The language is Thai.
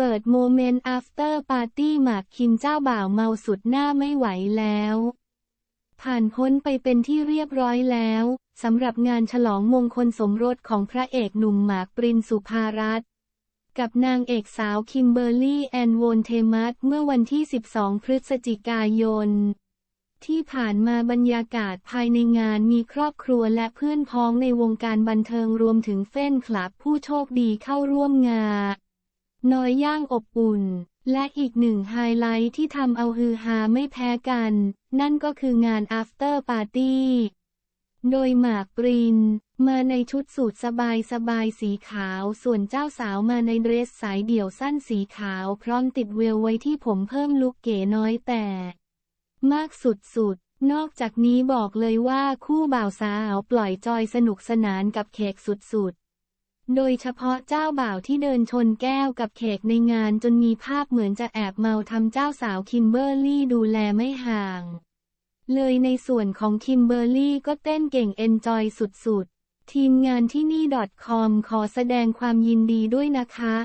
เปิดโมเมนต์ after party หมากคิมเจ้าบ่าวเมาสุดหน้าไม่ไหวแล้ว ผ่านพ้นไปเป็นที่เรียบร้อยแล้วสำหรับงานฉลองมงคลสมรสของพระเอกหนุ่มหมากปรินสุภารัตน์กับนางเอกสาวคิมเบอร์รี่แอนโวนเทมัสเมื่อวันที่ 12 พฤศจิกายน ที่ผ่านมาบรรยากาศภายในงานมีครอบครัวและเพื่อนพ้องในวงการบันเทิงรวมถึงเฟ้นคลับผู้โชคดีเข้าร่วมงาน น้อยย่างอบอุ่น และอีกหนึ่งไฮไลท์ที่ทำเอาฮือฮาไม่แพ้กัน นั่นก็คืองาน after party โดยหมากปริน มาในชุดสูทสบายสบายๆสีขาว ส่วนเจ้าสาวมาในเดรสสายเดี่ยวสั้นสีขาว พร้อมติดเวลไว้ที่ผมเพิ่มลุคเก๋น้อยแต่ มากสุดๆ นอกจากนี้บอกเลยว่าคู่บ่าวสาวปล่อยจอยสนุกสนานกับเค้กสุดๆ โดยเฉพาะเจ้าบ่าวที่เดินชนแก้วกับเค้กในงานจนมีภาพเหมือนจะแอบเมาทำเจ้าสาวคิมเบอร์รี่ดูแลไม่ห่าง เลยในส่วนของคิมเบอร์รี่ก็เต้นเก่งเอนจอยสุดๆ ทีมงานที่นี่ .com ขอแสดงความยินดีด้วยนะคะ